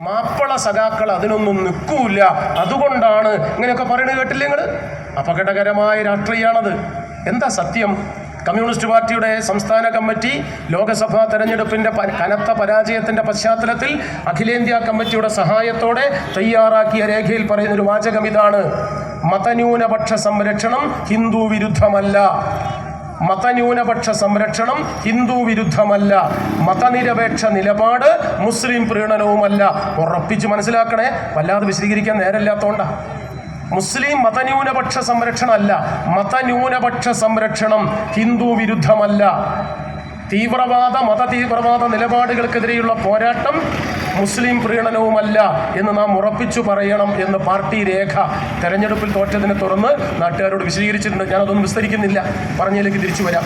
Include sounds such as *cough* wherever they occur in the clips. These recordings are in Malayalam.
മാപ്പള സഖാക്കൾ അതിനൊന്നും നിൽക്കൂല അതുകൊണ്ടാണ് ഇങ്ങനെയൊക്കെ പറയുന്നത് കേട്ടില്ലേ നിങ്ങൾ അപകടകരമായ രാഷ്ട്രീയമാണത് എന്താ സത്യം? കമ്മ്യൂണിസ്റ്റ് പാർട്ടിയുടെ സംസ്ഥാന കമ്മിറ്റി ലോക്സഭാ തെരഞ്ഞെടുപ്പിന്റെ കനത്ത പരാജയത്തിന്റെ പശ്ചാത്തലത്തിൽ അഖിലേന്ത്യാ കമ്മിറ്റിയുടെ സഹായത്തോടെ തയ്യാറാക്കിയ രേഖയിൽ പറയുന്ന ഒരു വാചകം ഇതാണ്. മതന്യൂനപക്ഷ സംരക്ഷണം ഹിന്ദു വിരുദ്ധമല്ല. മതന്യൂനപക്ഷ സംരക്ഷണം ഹിന്ദു വിരുദ്ധമല്ല. മതനിരപേക്ഷ നിലപാട് മുസ്ലിം പ്രീണനവുമല്ല. ഉറപ്പിച്ച് മനസ്സിലാക്കണേ. വല്ലാതെ വിശദീകരിക്കാൻ നേരമില്ലാത്തോണ്ടാ. മുസ്ലിം മതന്യൂനപക്ഷ സംരക്ഷണമല്ല. മതന്യൂനപക്ഷ സംരക്ഷണം ഹിന്ദു വിരുദ്ധമല്ല. തീവ്രവാദ മത തീവ്രവാദ നിലപാടുകൾക്കെതിരെയുള്ള പോരാട്ടം മുസ്ലിം പ്രീണനവുമല്ല എന്ന് നാം ഉറപ്പിച്ചു പറയണം എന്ന് പാർട്ടി രേഖ തെരഞ്ഞെടുപ്പിൽ തോറ്റതിനെ തുടർന്ന് നാട്ടുകാരോട് വിശദീകരിച്ചിട്ടുണ്ട്. ഞാനതൊന്നും വിസ്തരിക്കുന്നില്ല. പറഞ്ഞതിലേക്ക് തിരിച്ചു വരാം.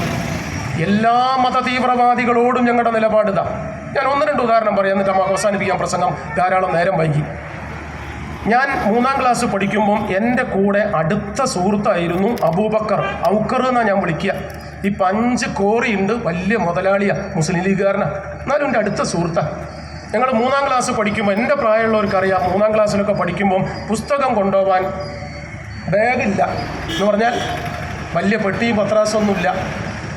എല്ലാ മത തീവ്രവാദികളോടും ഞങ്ങളുടെ നിലപാടിതാ ഞാൻ ഒന്ന് രണ്ട് ഉദാഹരണം പറയാം എന്നിട്ട് നമുക്ക് അവസാനിപ്പിക്കാം പ്രസംഗം. ധാരാളം നേരം വൈകി. ഞാൻ മൂന്നാം ക്ലാസ് പഠിക്കുമ്പം എന്റെ കൂടെ അടുത്ത സുഹൃത്തായിരുന്നു അബൂബക്കർ. ഔക്കർ എന്നാണ് ഞാൻ വിളിക്കുക. ഇപ്പം അഞ്ച് കോറിയുണ്ട് വലിയ മുതലാളിയാണ് മുസ്ലിം ലീഗുകാരനാണ് എന്നാലും എന്റെ അടുത്ത സുഹൃത്താണ് ഞങ്ങൾ മൂന്നാം ക്ലാസ് പഠിക്കുമ്പോൾ എന്റെ പ്രായമുള്ളവർക്കറിയാം മൂന്നാം ക്ലാസ്സിലൊക്കെ പഠിക്കുമ്പം പുസ്തകം കൊണ്ടുപോകാൻ ബാഗില്ല എന്ന് പറഞ്ഞാൽ വലിയ പെട്ടിയും പത്രാസൊന്നുമില്ല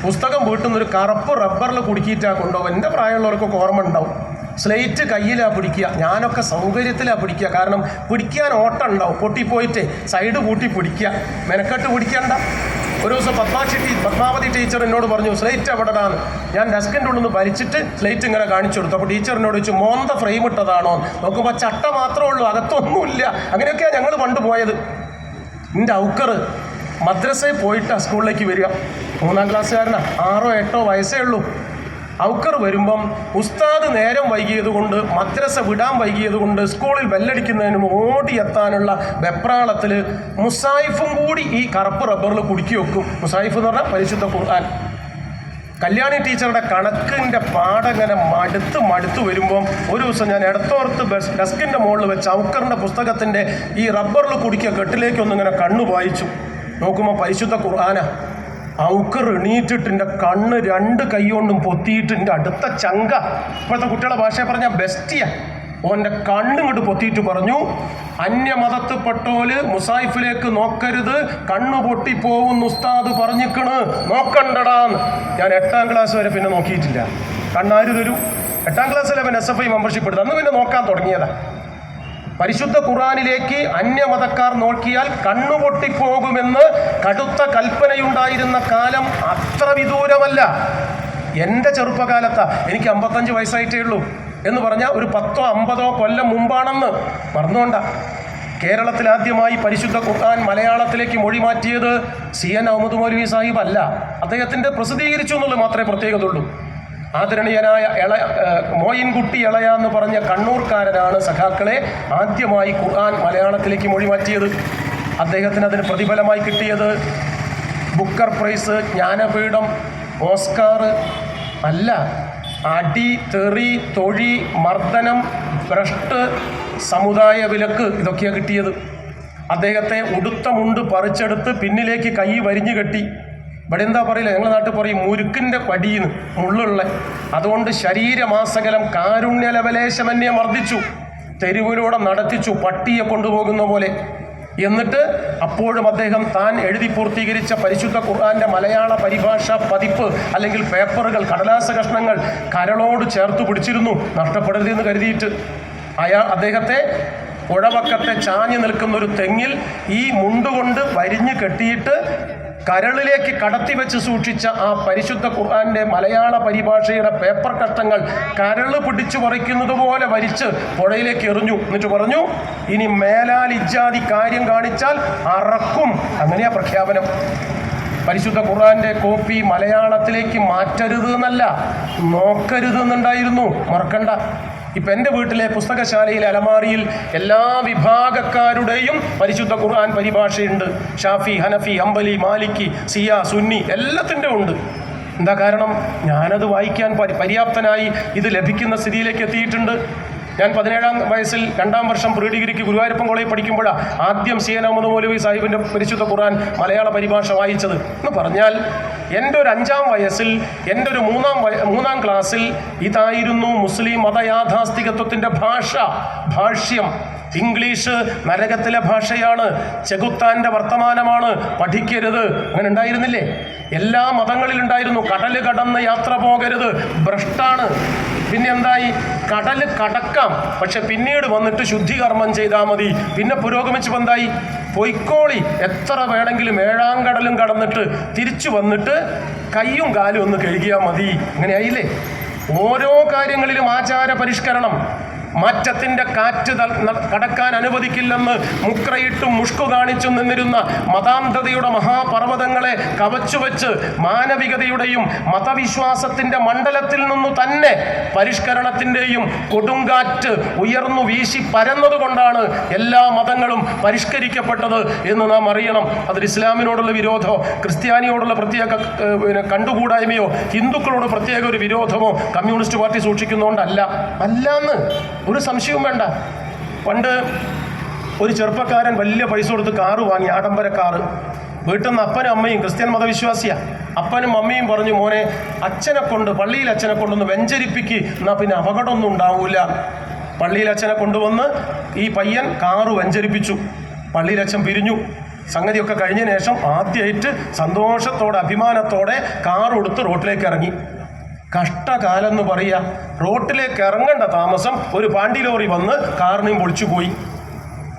പുസ്തകം വീട്ടിൽ ഒരു കറുപ്പ് റബ്ബറിൽ കുടുക്കിയിട്ടാണ് കൊണ്ടുപോകും എന്റെ പ്രായമുള്ളവർക്കൊക്കെ ഓർമ്മ ഉണ്ടാവും. സ്ലേറ്റ് കയ്യിലാണ് പിടിക്കുക. ഞാനൊക്കെ സൗകര്യത്തിലാണ് പിടിക്കുക. കാരണം പിടിക്കാൻ ഓട്ടം ഉണ്ടാവും. പൊട്ടിപ്പോയിട്ട് സൈഡ് കൂട്ടി പിടിക്കുക. മെനക്കെട്ട് പിടിക്കണ്ട. ഒരു ദിവസം പത്മാക്ഷി പത്മാവതി ടീച്ചർ എന്നോട് പറഞ്ഞു സ്ലേറ്റ് എവിടെയാണ് ഞാൻ ഡെസ്കിന്റെ ഉള്ളിൽ നിന്ന് വലിച്ചിട്ട് സ്ലേറ്റ് ഇങ്ങനെ കാണിച്ചു കൊടുത്തു. അപ്പോൾ ടീച്ചറിനോട് ചോദിച്ചു മോന്ത ഫ്രെയിം ഇട്ടതാണോ? നോക്കുമ്പോൾ ചട്ട മാത്രമേ ഉള്ളൂ അകത്തൊന്നുമില്ല. അങ്ങനെയൊക്കെയാണ് ഞങ്ങൾ പണ്ട് പോയത്. എന്റെ ഔക്കറ് മദ്രസയിൽ പോയിട്ട് സ്കൂളിലേക്ക് വരിക. മൂന്നാം ക്ലാസ്സുകാരനാ ആറോ എട്ടോ വയസ്സേ ഉള്ളൂ. ഔക്കർ വരുമ്പം ഉസ്താദ് നേരം വൈകിയത് കൊണ്ട് മദ്രസ വിടാൻ വൈകിയത് കൊണ്ട് സ്കൂളിൽ ബെല്ലടിക്കുന്നതിന് ഓടി എത്താനുള്ള വെപ്രാളത്തിൽ മുസായിഫും കൂടി ഈ കറുപ്പ് റബ്ബറിൽ കുടുക്കി വെക്കും. മുസായിഫ് എന്ന് പറഞ്ഞാൽ പരിശുദ്ധ ഖുർആൻ. കല്യാണി ടീച്ചറുടെ കണക്കിന്റെ പാടങ്ങനെ മടുത്ത് മടുത്ത് വരുമ്പം ഒരു ദിവസം ഞാൻ ഇടത്തോർത്ത് ബസ് ഡെസ്കിന്റെ മുകളിൽ വെച്ച് ഔക്കറിന്റെ പുസ്തകത്തിന്റെ ഈ റബ്ബറിൽ കുടിക്കുക കെട്ടിലേക്കൊന്നിങ്ങനെ കണ്ണു വായിച്ചു നോക്കുമ്പോൾ പരിശുദ്ധ ഖുർആന. ഔക്കർ എണീറ്റിട്ട് എന്റെ കണ്ണ് രണ്ട് കൈ കൊണ്ടും പൊത്തിയിട്ട് എന്റെ അടുത്ത ചങ്ക. ഇപ്പോഴത്തെ കുട്ടികളെ ഭാഷയെ പറഞ്ഞ ബെസ്റ്റിയ. ഓന്റെ കണ്ണിങ്ങോട്ട് പൊത്തിയിട്ട് പറഞ്ഞു അന്യമതത്തിൽപ്പെട്ടോൽ മുസായിഫിലേക്ക് നോക്കരുത് കണ്ണു പൊട്ടിപ്പോവുന്ന ഉസ്താദ് പറഞ്ഞിക്കണ്. നോക്കണ്ടടാന്ന് ഞാൻ എട്ടാം ക്ലാസ് വരെ പിന്നെ നോക്കിയിട്ടില്ല. കണ്ണാര് തരും എട്ടാം ക്ലാസ്സിലെ പിന്നെ എസ് എഫ് ഐ മെമ്പർഷിപ്പ് എടുത്തു അന്ന് പിന്നെ നോക്കാൻ തുടങ്ങിയതാ. പരിശുദ്ധ ഖുറാനിലേക്ക് അന്യമതക്കാർ നോക്കിയാൽ കണ്ണുപൊട്ടിപ്പോകുമെന്ന് കടുത്ത കൽപ്പനയുണ്ടായിരുന്ന കാലം അത്ര വിദൂരമല്ല. എന്റെ ചെറുപ്പകാലത്താ. എനിക്ക് അമ്പത്തഞ്ച് വയസ്സായിട്ടേ ഉള്ളൂ എന്ന് പറഞ്ഞാൽ ഒരു പത്തോ അമ്പതോ കൊല്ലം മുമ്പാണെന്ന് മറന്നുകൊണ്ട. കേരളത്തിൽ ആദ്യമായി പരിശുദ്ധ ഖുർആൻ മലയാളത്തിലേക്ക് മൊഴി മാറ്റിയത് സി എൻ അഹമ്മദ് മൗലവി സാഹിബ് അല്ല. അദ്ദേഹത്തിന്റെ പ്രസിദ്ധീകരിച്ചു എന്നുള്ളത് മാത്രമേ പ്രത്യേകതയുള്ളൂ. ആദരണീയനായ ഇള മോയിൻകുട്ടി ഇളയ എന്ന് പറഞ്ഞ കണ്ണൂർക്കാരനാണ് സഖാക്കളെ ആദ്യമായി ഖുർആൻ മലയാളത്തിലേക്ക് മൊഴിമാറ്റിയത്. അദ്ദേഹത്തിന് അതിന് പ്രതിഫലമായി കിട്ടിയത് ബുക്കർ പ്രൈസ് ജ്ഞാനപീഠം ഓസ്കാർ അല്ല അടി തെറി തൊഴി മർദ്ദനം ഭ്രഷ്ട് സമുദായ വിലക്ക് ഇതൊക്കെയാണ് കിട്ടിയത്. അദ്ദേഹത്തെ ഉടുത്ത മുണ്ട് പറിച്ചെടുത്ത് പിന്നിലേക്ക് കൈ വരിഞ്ഞു കെട്ടി. ഇവിടെ എന്താ പറയില്ല ഞങ്ങളുടെ നാട്ടിൽ പറയും മുരുക്കിന്റെ പടിയിന്ന് മുള്ളുള്ള അതുകൊണ്ട് ശരീരമാസകലം കാരുണ്യ ലവലേശമന്യെ മർദ്ദിച്ചു തെരുവിലൂടെ നടത്തിച്ചു പട്ടിയെ കൊണ്ടുപോകുന്ന പോലെ. എന്നിട്ട് അപ്പോഴും അദ്ദേഹം താൻ എഴുതി പൂർത്തീകരിച്ച പരിശുദ്ധ ഖുർആന്റെ മലയാള പരിഭാഷ പതിപ്പ് അല്ലെങ്കിൽ പേപ്പറുകൾ കടലാസ കഷ്ണങ്ങൾ കരളോട് ചേർത്ത് പിടിച്ചിരുന്നു നഷ്ടപ്പെടരുതെന്ന് കരുതിയിട്ട്. അയാ അദ്ദേഹത്തെ പുഴവക്കത്തെ ചാഞ്ഞു നിൽക്കുന്ന ഒരു തെങ്ങിൽ ഈ മുണ്ടുകൊണ്ട് വരിഞ്ഞു കെട്ടിയിട്ട് കരളിലേക്ക് കടത്തി വെച്ച് സൂക്ഷിച്ച ആ പരിശുദ്ധ ഖുർആന്റെ മലയാള പരിഭാഷയുടെ പേപ്പർ കഷ്ടങ്ങൾ കരൾ പിടിച്ചു പറിക്കുന്നത് പോലെ വരിച്ച് പുഴയിലേക്ക് എറിഞ്ഞു. എന്നിട്ട് പറഞ്ഞു ഇനി മേലാൽ ഇജാതി കാര്യം കാണിച്ചാൽ അറക്കും. അങ്ങനെയാ പ്രഖ്യാപനം. പരിശുദ്ധ ഖുർആന്റെ കോപ്പി മലയാളത്തിലേക്ക് മാറ്റരുത് എന്നല്ല നോക്കരുത് എന്നുണ്ടായിരുന്നു. മറക്കണ്ട. ഇപ്പൊ എന്റെ വീട്ടിലെ പുസ്തകശാലയിലെ അലമാറിയിൽ എല്ലാ വിഭാഗക്കാരുടെയും പരിശുദ്ധ ഖുർആൻ പരിഭാഷയുണ്ട്. ഷാഫി ഹനഫി അമ്പലി മാലിക്കി സിയ സുന്നി എല്ലാത്തിന്റെ ഉണ്ട്. എന്താ കാരണം? ഞാനത് വായിക്കാൻ പരി- പര്യാപ്തനായി ഇത് ലഭിക്കുന്ന സ്ഥിതിയിലേക്ക് എത്തിയിട്ടുണ്ട്. ഞാൻ പതിനേഴാം വയസ്സിൽ രണ്ടാം വർഷം പ്രീ ഡിഗ്രിക്ക് ഗുരുവായൂരപ്പൻ കോളേജിൽ പഠിക്കുമ്പോഴാണ് ആദ്യം സി എൻ അഹമ്മദ് മൗലവി സാഹിബിന്റെ പരിശുദ്ധ ഖുർആൻ മലയാള പരിഭാഷ വായിച്ചത്. എന്ന് പറഞ്ഞാൽ എന്റെ ഒരു അഞ്ചാം വയസ്സിൽ എന്റെ ഒരു മൂന്നാം മൂന്നാം ക്ലാസ്സിൽ ഇതായിരുന്നു മുസ്ലിം മതയാഥാസ്ഥികത്വത്തിന്റെ ഭാഷ ഭാഷ്യം. ഇംഗ്ലീഷ് നരകത്തിലെ ഭാഷയാണ് ചെകുത്താന്റെ വർത്തമാനമാണ് പഠിക്കരുത്. അങ്ങനെ ഉണ്ടായിരുന്നില്ലേ? എല്ലാ മതങ്ങളിലുണ്ടായിരുന്നു കടൽ കടന്ന് യാത്ര പോകരുത് ഭ്രഷ്ടാണ്. പിന്നെ എന്തായി കടൽ കടക്കാം. പക്ഷെ പിന്നീട് വന്നിട്ട് ശുദ്ധികർമ്മം ചെയ്താൽ മതി. പിന്നെ പുരോഗമിച്ചപ്പോൾ എന്തായി? പൊയ്ക്കോളി. എത്ര വേണമെങ്കിലും ഏഴാം കടലും കടന്നിട്ട് തിരിച്ചു വന്നിട്ട് കയ്യും കാലും ഒന്ന് കഴുകിയാൽ മതി. അങ്ങനെയായില്ലേ ഓരോ കാര്യങ്ങളിലും ആചാര പരിഷ്കരണം മാറ്റത്തിന്റെ കാറ്റ് കടക്കാൻ അനുവദിക്കില്ലെന്ന് മുക്രയിട്ടും മുഷ്കു കാണിച്ചും നിന്നിരുന്ന മതാന്ധതയുടെ മഹാപർവതങ്ങളെ കവച്ചുവെച്ച് മാനവികതയുടെയും മതവിശ്വാസത്തിന്റെ മണ്ഡലത്തിൽ നിന്നു തന്നെ പരിഷ്കരണത്തിന്റെയും കൊടുങ്കാറ്റ് ഉയർന്നു വീശി പരന്നതുകൊണ്ടാണ് എല്ലാ മതങ്ങളും പരിഷ്കരിക്കപ്പെട്ടത് എന്ന് നാം അറിയണം. അതിൽ ഇസ്ലാമിനോടുള്ള വിരോധമോ ക്രിസ്ത്യാനിയോടുള്ള പ്രത്യേക പിന്നെ കണ്ടുകൂടായ്മയോ ഹിന്ദുക്കളോട് പ്രത്യേക ഒരു വിരോധമോ കമ്മ്യൂണിസ്റ്റ് പാർട്ടി സൂക്ഷിക്കുന്നതുകൊണ്ടല്ല അല്ലാന്ന്. ഒരു സംശയവും വേണ്ട. പണ്ട് ഒരു ചെറുപ്പക്കാരൻ വലിയ പൈസ കൊടുത്ത് കാറ് വാങ്ങി ആഡംബര കാറ്. വീട്ടിൽ നിന്ന് അപ്പനും അമ്മയും ക്രിസ്ത്യൻ മതവിശ്വാസിയാ. അപ്പനും അമ്മയും പറഞ്ഞു മോനെ അച്ഛനെ കൊണ്ട് പള്ളിയിൽ അച്ഛനെ കൊണ്ടൊന്ന് വെഞ്ചരിപ്പിക്ക്. എന്നാൽ പിന്നെ അപകടമൊന്നും ഉണ്ടാവൂല. പള്ളിയിൽ അച്ഛനെ കൊണ്ടുവന്ന് ഈ പയ്യൻ കാറ് വെഞ്ചരിപ്പിച്ചു. പള്ളിയിൽ അച്ഛൻ പിരിഞ്ഞു. സംഗതിയൊക്കെ കഴിഞ്ഞ ശേഷം ആദ്യമായിട്ട് സന്തോഷത്തോടെ അഭിമാനത്തോടെ കാർ കൊടുത്ത് റോട്ടിലേക്ക് ഇറങ്ങി. കഷ്ടകാലം എന്ന് പറയുക റോട്ടിലേക്ക് ഇറങ്ങേണ്ട താമസം ഒരു പാണ്ടി ലോറി വന്ന് കാറിനെയും പൊളിച്ചു പോയി.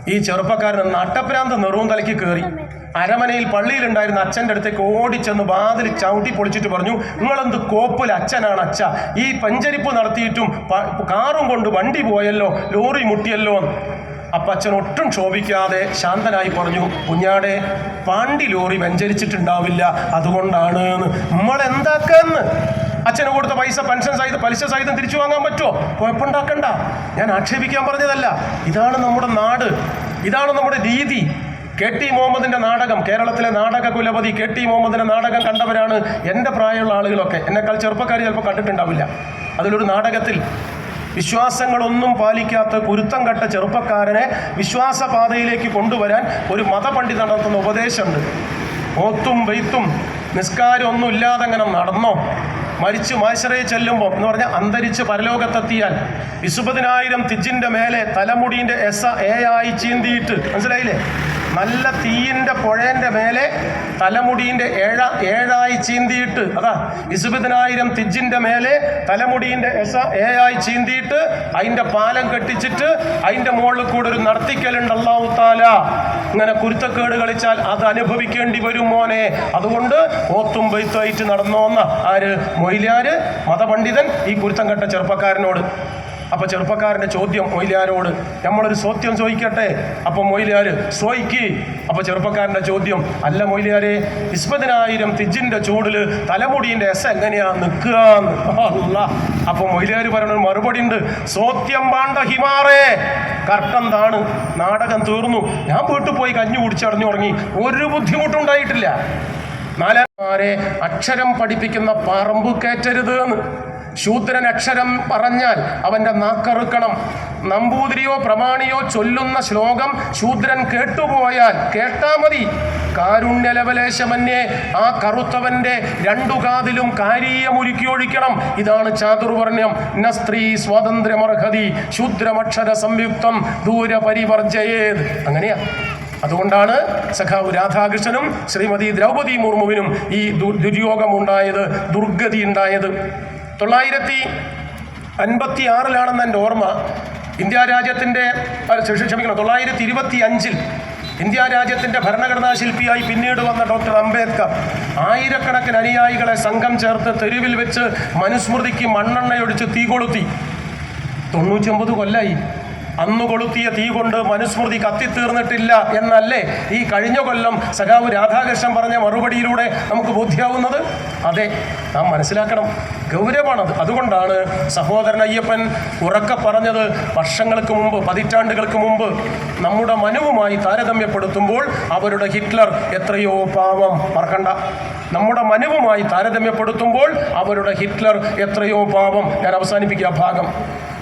ഈ ചെറുപ്പക്കാരൻ നട്ടപ്രാന്ത് നെറുവും തലയ്ക്ക് കയറി അരമനയിൽ പള്ളിയിലുണ്ടായിരുന്ന അച്ഛന്റെ അടുത്തേക്ക് ഓടിച്ചെന്ന് വാതിൽ ചവിട്ടി പൊളിച്ചിട്ട് പറഞ്ഞു നിങ്ങളെന്ത് കോപ്പിൽ അച്ഛനാണ് അച്ഛ? ഈ പഞ്ചരിപ്പ് നടത്തിയിട്ടും കാറും കൊണ്ട് വണ്ടി പോയല്ലോ ലോറി മുട്ടിയല്ലോ അപ്പം അച്ഛൻ ഒട്ടും ക്ഷോഭിക്കാതെ ശാന്തനായി പറഞ്ഞു കുഞ്ഞാടെ പാണ്ടി ലോറി വെഞ്ചരിച്ചിട്ടുണ്ടാവില്ല അതുകൊണ്ടാണ് നമ്മൾ എന്താക്കാന്ന് അച്ഛന് കൊടുത്ത പൈസ പെൻഷൻ സഹിതം പലിശ സഹിതം തിരിച്ചു വാങ്ങാൻ പറ്റുമോ? കുഴപ്പമുണ്ടാക്കണ്ട. ഞാൻ ആക്ഷേപിക്കാൻ പറഞ്ഞതല്ല. ഇതാണ് നമ്മുടെ നാട്. ഇതാണ് നമ്മുടെ രീതി. കെ ടി മുഹമ്മദിന്റെ നാടകം കേരളത്തിലെ നാടക കുലപതി കെ ടി മുഹമ്മദിന്റെ നാടകം കണ്ടവരാണ് എന്റെ പ്രായമുള്ള ആളുകളൊക്കെ. എന്നെക്കാൾ ചെറുപ്പക്കാർ ചിലപ്പോൾ കണ്ടിട്ടുണ്ടാവില്ല. അതിലൊരു നാടകത്തിൽ വിശ്വാസങ്ങളൊന്നും പാലിക്കാത്ത കുരുത്തം കെട്ട ചെറുപ്പക്കാരനെ വിശ്വാസപാതയിലേക്ക് കൊണ്ടുവരാൻ ഒരു മതപണ്ഡിത നടത്തുന്ന ഉപദേശമുണ്ട്. ഓത്തും വെയ്ത്തും നിസ്കാരം ഒന്നും ഇല്ലാതെ അങ്ങനെ നടന്നോ? മരിച്ച് മാശ്രയെ ചെല്ലുമ്പോൾ എന്ന് പറഞ്ഞാൽ അന്തരിച്ച് പരലോകത്തെത്തിയാൽ വിശുപതിനായിരം തിജിന്റെ മേലെ തലമുടിന്റെ എസ എ ആയി ചീന്തിയിട്ട്. മനസ്സിലായില്ലേ? നല്ല തീയിന്റെ പുഴേന്റെ മേലെ തലമുടിന്റെ ഏഴ ഏഴായി ചീന്തിയിട്ട് അതാ വിശുപതിനായിരം തിജിന്റെ മേലെ തലമുടിന്റെ എസ ഏഴായി ചീന്തിയിട്ട് അതിന്റെ പാലം കെട്ടിച്ചിട്ട് അതിന്റെ മുകളിൽ കൂടെ ഒരു നടത്തിക്കലുണ്ട് അള്ളാഹു താല ഇങ്ങനെ കുരുത്തക്കേട് കളിച്ചാൽ അത് അനുഭവിക്കേണ്ടി വരും മോനെ. അതുകൊണ്ട് ഓത്തും ബൈത്തായിട്ട് നടന്നോന്ന ആര്? മൊയിലാര് മതപണ്ഡിതൻ ഈ കുരുത്തം കെട്ട ചെറുപ്പക്കാരനോട്. അപ്പൊ ചെറുപ്പക്കാരന്റെ ചോദ്യം മൊയിലാരോട് നമ്മളൊരു ചോദ്യം ചോദിക്കട്ടെ അപ്പൊ മൊയ്ലാര് സോയിക്ക്. അപ്പൊ ചെറുപ്പക്കാരന്റെ ചോദ്യം അല്ല മൊയിലാരെ വിസ്പതിനായിരം തിജിന്റെ ചൂടിൽ തലമുടിന്റെ എസ് എങ്ങനെയാ നിൽക്കുക *laughs* അപ്പൊ മൊയ്ലാര് പറയുന്ന മറുപടി ഉണ്ട് സോത്യം പാണ്ട ഹിമാറേ. കർട്ടൻ താണ് നാടകം തീർന്നു. ഞാൻ വീട്ടിൽ പോയി കഞ്ഞി കുടിച്ചടഞ്ഞു തുടങ്ങി. ഒരു ബുദ്ധിമുട്ടുണ്ടായിട്ടില്ല. നാലാമാരെ അക്ഷരം പഠിപ്പിക്കുന്ന പറമ്പ് കയറ്റരുത് എന്ന്. ശൂദ്രൻ അക്ഷരം പറഞ്ഞാൽ അവന്റെ നാക്കറുക്കണം. നമ്പൂതിരിയോ പ്രമാണിയോ ചൊല്ലുന്ന ശ്ലോകം ശൂദ്രൻ കേട്ടുപോയാൽ കേട്ടാ മതി. കാരുണ്യലവലേശമന്യേ ആ കറുത്തവന്റെ രണ്ടു കാതിലും കാരീയമൊരുക്കി ഒഴിക്കണം ഇതാണ് ചാതുർവർണ്യം ന സ്ത്രീ സ്വാതന്ത്ര്യമർഹതി ശൂദ്രമക്ഷര സംയുക്തം ദൂരപരിവർജയേത് അങ്ങനെയാ. അതുകൊണ്ടാണ് സഖാവ് രാധാകൃഷ്ണനും ശ്രീമതി ദ്രൗപദി മുർമുവിനും ഈ ദുര്യോഗമുണ്ടായത് ദുർഗതി ഉണ്ടായത് തൊള്ളായിരത്തി അൻപത്തി ആറിലാണെന്ന് എന്റെ ഓർമ്മ. ഇന്ത്യ രാജ്യത്തിന്റെ ക്ഷമിക്കണം തൊള്ളായിരത്തി ഇരുപത്തി അഞ്ചിൽ ഇന്ത്യ രാജ്യത്തിന്റെ ഭരണഘടനാ ശില്പിയായി പിന്നീട് വന്ന ഡോക്ടർ അംബേദ്കർ ആയിരക്കണക്കിന് അനുയായികളെ സംഘം ചേർത്ത് തെരുവിൽ വെച്ച് മനുസ്മൃതിക്ക് മണ്ണെണ്ണയൊഴിച്ച് തീ കൊളുത്തി തൊണ്ണൂറ്റൊമ്പത് കൊല്ലായി. അന്ന് കൊളുത്തിയ തീ കൊണ്ട് മനുസ്മൃതി കത്തിത്തീർന്നിട്ടില്ല എന്നല്ലേ ഈ കഴിഞ്ഞ കൊല്ലം സഖാവ് രാധാകൃഷ്ണൻ പറഞ്ഞ മറുപടിയിലൂടെ നമുക്ക് ബോധ്യാവുന്നത്? അതെ നാം മനസ്സിലാക്കണം. ഗൗരവമാണത്. അതുകൊണ്ടാണ് സഹോദരൻ അയ്യപ്പൻ ഉറക്കെ പറഞ്ഞത് വർഷങ്ങൾക്ക് മുമ്പ് പതിറ്റാണ്ടുകൾക്ക് മുമ്പ് നമ്മുടെ മനുവുമായി താരതമ്യപ്പെടുത്തുമ്പോൾ അവരുടെ ഹിറ്റ്ലർ എത്രയോ പാവം. മറക്കണ്ട. നമ്മുടെ മനുവുമായി താരതമ്യപ്പെടുത്തുമ്പോൾ അവരുടെ ഹിറ്റ്ലർ എത്രയോ പാവം. ഞാൻ അവസാനിപ്പിക്കുക ഭാഗം.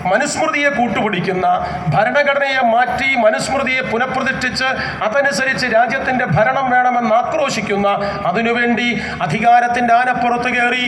മനുസ്മൃതിയെ കൂട്ടുപിടിക്കുന്ന ഭരണഘടനയെ മാറ്റി മനുസ്മൃതിയെ പുനഃപ്രതിഷ്ഠിച്ച് അതനുസരിച്ച് രാജ്യത്തിന്റെ ഭരണം വേണമെന്ന് ആക്രോശിക്കുന്ന അതിനുവേണ്ടി അധികാരത്തിന്റെ ആനപ്പുറത്ത് കയറി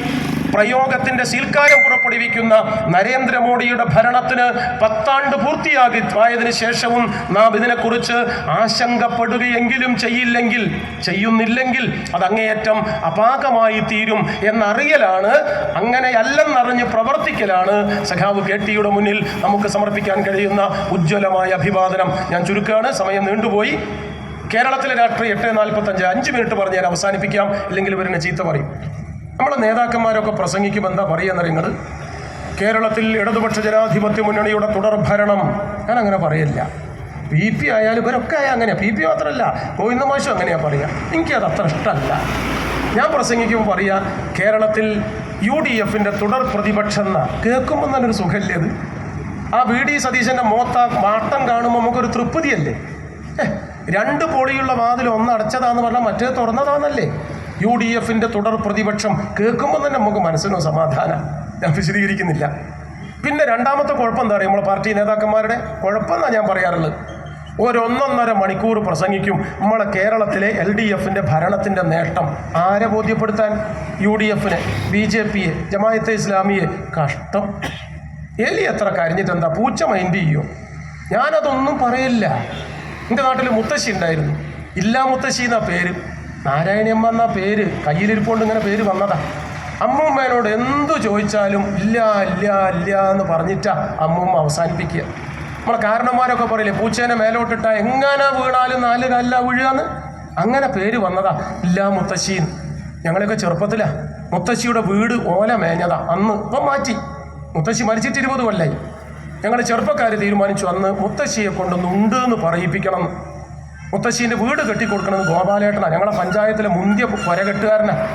പ്രയോഗത്തിന്റെ സീൽക്കാരം പുറപ്പെടുവിക്കുന്ന നരേന്ദ്രമോദിയുടെ ഭരണത്തിന് പത്താണ്ട് പൂർത്തിയാകി ആയതിനു ശേഷവും നാം ഇതിനെക്കുറിച്ച് ആശങ്കപ്പെടുകയെങ്കിലും ചെയ്യില്ലെങ്കിൽ ചെയ്യുന്നില്ലെങ്കിൽ അത് അങ്ങേയറ്റം അപാകമായി തീരും എന്നറിയലാണ് അങ്ങനെയല്ലെന്നറിഞ്ഞ് പ്രവർത്തിക്കലാണ്. സഖാവ് കെ ടിയുടെ മുന്നിൽ നമുക്ക് സമർപ്പിക്കാൻ കഴിയുന്ന ഉജ്ജ്വലമായ അഭിവാദനം ഞാൻ ചുരുക്കുകയാണ് സമയം നീണ്ടുപോയി. കേരളത്തിലെ രാഷ്ട്രീയം എട്ട് നാൽപ്പത്തഞ്ച് അഞ്ച് മിനിറ്റ് പറഞ്ഞ് ഞാൻ അവസാനിപ്പിക്കാം ഇല്ലെങ്കിൽ ഇവരെന്നെ ചീത്ത പറയും. നമ്മളെ നേതാക്കന്മാരൊക്കെ പ്രസംഗിക്കും എന്താ പറയുക നിങ്ങൾ കേരളത്തിൽ ഇടതുപക്ഷ ജനാധിപത്യ മുന്നണിയുടെ തുടർ ഭരണം ഞാൻ അങ്ങനെ പറയില്ല പി പി ആയാലും ഇവരൊക്കെ അങ്ങനെയാണ് പി പി മാത്രമല്ല ഗോവിന്ദ മാഷും അങ്ങനെയാ പറയുക എനിക്കത് അത്ര ഇഷ്ടമല്ല ഞാൻ പ്രസംഗിക്കുമ്പോൾ പറയുക കേരളത്തിൽ യു ഡി എഫിന്റെ തുടർ പ്രതിപക്ഷം എന്ന. കേൾക്കുമ്പോൾ തന്നെ ഒരു സുഖമില്ലേ അത്? ആ വി ഡി സതീശന്റെ മോത്ത മാട്ടം കാണുമ്പോൾ നമുക്കൊരു തൃപ്തിയല്ലേ? രണ്ട് പൊളിയുള്ള വാതിൽ ഒന്ന് അടച്ചതാന്ന് പറഞ്ഞാൽ മറ്റേ തുറന്നതാന്നല്ലേ? യു ഡി എഫിന്റെ തുടർ പ്രതിപക്ഷം കേൾക്കുമ്പോൾ തന്നെ നമുക്ക് മനസ്സിനോ സമാധാനം. ഞാൻ വിശദീകരിക്കുന്നില്ല. പിന്നെ രണ്ടാമത്തെ കുഴപ്പം എന്താ പറയുക നമ്മളെ പാർട്ടി നേതാക്കന്മാരുടെ കുഴപ്പമെന്നാണ് ഞാൻ പറയാറുള്ളത്. ഒരൊന്നൊന്നര മണിക്കൂർ പ്രസംഗിക്കും നമ്മളെ കേരളത്തിലെ എൽ ഡി എഫിന്റെ ഭരണത്തിന്റെ നേട്ടം ആരെ ബോധ്യപ്പെടുത്താൻ? യു ഡി എഫിനെ ബി ജെ പിയെ ജമായത്തെ ഇസ്ലാമിയെ. കഷ്ടം. എലി എത്ര കരിഞ്ഞിട്ട് എന്താ പൂച്ച മൈൻഡ് ചെയ്യോ? ഞാനതൊന്നും പറയില്ല. എന്റെ നാട്ടിൽ മുത്തശ്ശി ഉണ്ടായിരുന്നു. ഇല്ലാ മുത്തശ്ശി എന്നാ പേര്? നാരായണിയമ്മ എന്ന പേര്? കയ്യിലിരിപ്പോണ്ട് ഇങ്ങനെ പേര് വന്നതാ. അമ്മൂമ്മേനോട് എന്തു ചോദിച്ചാലും ഇല്ല ഇല്ല ഇല്ല എന്ന് പറഞ്ഞിട്ടാ അമ്മൂമ്മ അവസാനിപ്പിക്കുക. നമ്മളെ കാരണന്മാരൊക്കെ പറയില്ലേ പൂച്ചേനെ മേലോട്ടിട്ടാ എങ്ങനെ വീണാലും നാല് കല്ല വീഴാന്ന്? അങ്ങനെ പേര് വന്നതാ. ഇല്ല മുത്തശ്ശി ഞങ്ങളൊക്കെ ചെറുപ്പത്തിലാ. മുത്തശ്ശിയുടെ വീട് ഓല മേഞ്ഞതാ അന്ന്. ഇപ്പം മാറ്റി. മുത്തശ്ശി മരിച്ചിട്ട് ഇരുപത് കൊല്ലായി. ഞങ്ങൾ ചെറുപ്പക്കാർ തീരുമാനിച്ചു അന്ന് മുത്തശ്ശിയെ കൊണ്ടൊന്നുണ്ട് എന്ന് പറയിപ്പിക്കണം. മുത്തശ്ശീന്റെ വീട് കെട്ടിക്കൊടുക്കണമെന്ന് ഗോപാലേട്ടനാണ് ഞങ്ങളെ പഞ്ചായത്തിലെ മുന്തിയ പുരകെട്ടുകാരനാണ്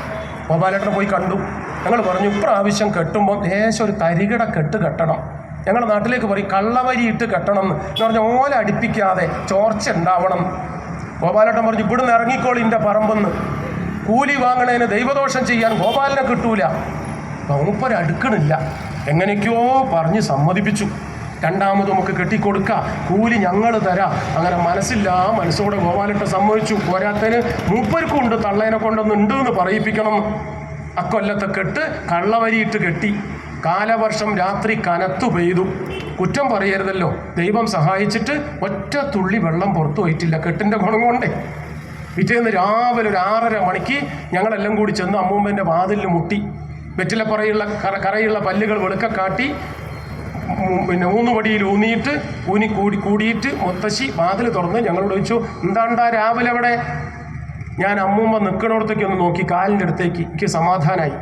ഗോപാലേട്ടനെ പോയി കണ്ടു. ഞങ്ങൾ പറഞ്ഞു ഇപ്രാവശ്യം കെട്ടുമ്പോൾ ലേശം ഒരു തരികിട കെട്ട് കെട്ടണം. ഞങ്ങളുടെ നാട്ടിലേക്ക് പറയും കള്ളവരി ഇട്ട് കെട്ടണം എന്ന്. പറഞ്ഞാൽ ഓല അടുപ്പിക്കാതെ ചോർച്ച ഉണ്ടാവണം. ഗോപാലേട്ടൻ പറഞ്ഞു ഇവിടുന്ന് ഇറങ്ങിക്കോളി എന്റെ പറമ്പെന്ന്. കൂലി വാങ്ങണേന് ദൈവദോഷം ചെയ്യാൻ ഗോപാലിനെ കിട്ടൂല. മൂപ്പരടുക്കണില്ല എങ്ങനെയൊക്കെയോ പറഞ്ഞ് സമ്മതിപ്പിച്ചു. രണ്ടാമത് നമുക്ക് കെട്ടിക്കൊടുക്ക. കൂലി ഞങ്ങൾ തരാം. അങ്ങനെ മനസ്സില്ല മനസ്സോടെ ഗോപാലിട്ട് സമ്മതിച്ചു. പോരാത്തതിന് മൂപ്പർക്കും ഉണ്ട് തള്ളേനെ കൊണ്ടൊന്നും ഉണ്ട് എന്ന് പറയിപ്പിക്കണം. അക്കൊല്ലത്തെ കെട്ട് കള്ളവരിയിട്ട് കെട്ടി. കാലവർഷം രാത്രി കനത്തു പെയ്തു. കുറ്റം പറയരുതല്ലോ. ദൈവം സഹായിച്ചിട്ട് ഒറ്റ തുള്ളി വെള്ളം പുറത്തു പോയിട്ടില്ല കെട്ടിന്റെ ഗുണം കൊണ്ടേ. പിറ്റേന്ന് രാവിലെ ഒരു ആറര മണിക്ക് ഞങ്ങളെല്ലാം കൂടി ചെന്ന് അമ്മൂമ്മേന്റെ വാതിലിൽ മുട്ടി. വെറ്റിലപ്പറയുള്ള കറ കറയുള്ള പല്ലുകൾ വെളുക്ക കാട്ടി ഉം, പിന്നെ ഊന്നുപടിയിൽ ഊന്നിയിട്ട് ഊനി കൂടി കൂടിയിട്ട് മുത്തശ്ശി വാതിൽ തുറന്ന് ഞങ്ങളോട് ചോദിച്ചു എന്താണ്ടാ രാവിലെ അവിടെ? ഞാൻ അമ്മൂമ്മ നിൽക്കണോടത്തേക്ക് ഒന്ന് നോക്കി കാലിന്റെ അടുത്തേക്ക് എനിക്ക് സമാധാനമായി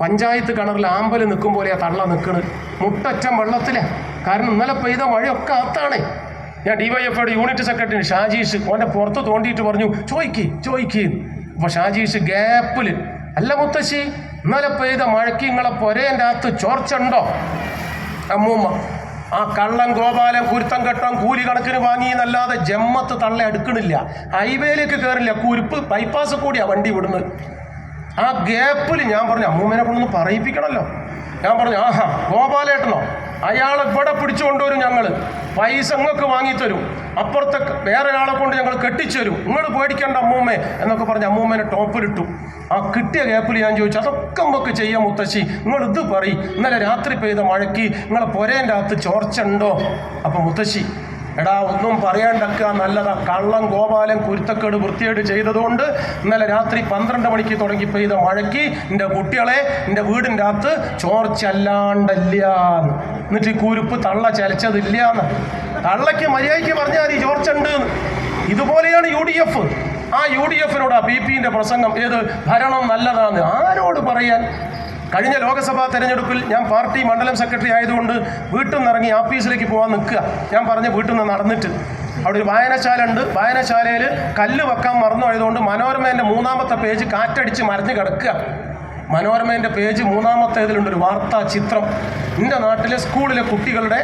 പഞ്ചായത്ത് കിണറിൽ ആമ്പൽ നിൽക്കും പോലെ ആ തള്ള നിൽക്കണ് മുട്ടറ്റം വെള്ളത്തിലെ. കാരണം ഇന്നലെ പെയ്ത മഴയൊക്കെ അകത്താണേ. ഞാൻ ഡിവൈഎഫ്ഐയുടെ യൂണിറ്റ് സെക്രട്ടറി ഷാജീഷ് ഓന്റെ പുറത്ത് തോണ്ടിയിട്ട് പറഞ്ഞു ചോയ്ക്ക് ചോയ്ക്ക്. അപ്പോൾ ഷാജീഷ് ഗ്യാപ്പിൽ അല്ല മുത്തശ്ശി ഇന്നലെ പെയ്ത മഴയ്ക്ക് നിങ്ങളെ പൊരേന്റെ അകത്ത് ചോർച്ച ഉണ്ടോ അമ്മൂമ്മ. ആ കള്ളൻ ഗോപാലൻ കുരുത്തം കെട്ടം കൂലി കണക്കിന് വാങ്ങി എന്നല്ലാതെ ജമ്മത്ത് തള്ള അടുക്കണില്ല. ഹൈവേയിലേക്ക് കയറില്ല കുരുപ്പ് ബൈപ്പാസ് കൂടിയാ വണ്ടി വിടുന്നത് ആ ഗ്യാപ്പിൽ ഞാൻ പറഞ്ഞു അമ്മൂമ്മേനെ കൊണ്ടൊന്ന് പറയിപ്പിക്കണമല്ലോ ഞാൻ പറഞ്ഞു ആഹാ ഗോപാലേട്ടനോ? അയാൾ ഇവിടെ പിടിച്ചു കൊണ്ടുവരും ഞങ്ങൾ പൈസ നിങ്ങൾക്ക് വാങ്ങിത്തരും. അപ്പുറത്തെ വേറെ ഒരാളെ കൊണ്ട് ഞങ്ങൾ കെട്ടിച്ചു തരും നിങ്ങൾ പേടിക്കേണ്ട അമ്മൂമ്മേ എന്നൊക്കെ പറഞ്ഞ് അമ്മൂമ്മേനെ ടോപ്പിലിട്ടു. ആ കിട്ടിയ ഗ്യാപ്പിൽ ഞാൻ ചോദിച്ചു അതൊക്കെ നമുക്ക് ചെയ്യാം മുത്തശ്ശി. നിങ്ങൾ ഇത് പറയും. ഇന്നലെ രാത്രി പെയ്ത മഴയ്ക്ക് നിങ്ങളെ പുരേന്റെ അകത്ത് ചോർച്ച ഉണ്ടോ അപ്പം മുത്തശ്ശി എടാ ഒന്നും പറയാണ്ടക്ക നല്ലതാ കള്ളം ഗോപാലൻ കുരുത്തക്കേട് വൃത്തിയായിട്ട് ചെയ്തതുകൊണ്ട് ഇന്നലെ രാത്രി പന്ത്രണ്ട് മണിക്ക് തുടങ്ങി പെയ്ത മഴയ്ക്ക് എന്റെ കുട്ടികളെ എന്റെ വീടിന്റെ അകത്ത് ചോർച്ചല്ലാണ്ടല്ല എന്നിട്ട് ഈ കുരുപ്പ് തള്ള ചലച്ചതില്ലാന്ന്. തള്ളയ്ക്ക് മര്യാദയ്ക്ക് പറഞ്ഞാൽ ഈ ചോർച്ച ഉണ്ട് ഇതുപോലെയാണ് യു ഡി എഫ്. ആ യു ഡി എഫിനോട് ആ ബി പിന്റെ പ്രസംഗം ഏത് ഭരണം നല്ലതാണ് ആരോട് പറയാൻ? കഴിഞ്ഞ ലോക്സഭാ തെരഞ്ഞെടുപ്പിൽ ഞാൻ പാർട്ടി മണ്ഡലം സെക്രട്ടറി ആയതുകൊണ്ട് വീട്ടിൽ നിന്ന് ഇറങ്ങി ആഫീസിലേക്ക് പോകാൻ നിൽക്കുക. ഞാൻ പറഞ്ഞ വീട്ടിൽ നിന്ന് നടന്നിട്ട്. അവിടെ ഒരു വായനശാല ഉണ്ട് വായനശാലയിൽ കല്ല് വെക്കാൻ മറന്നു ആയതുകൊണ്ട് മനോരമേന്റെ മൂന്നാമത്തെ പേജ് കാറ്റടിച്ച് മറിഞ്ഞ് കിടക്കുക. മനോരമേന്റെ പേജ് മൂന്നാമത്തേതിലുണ്ട് ഒരു വാർത്താ ചിത്രം എന്റെ നാട്ടിലെ സ്കൂളിലെ കുട്ടികളുടെ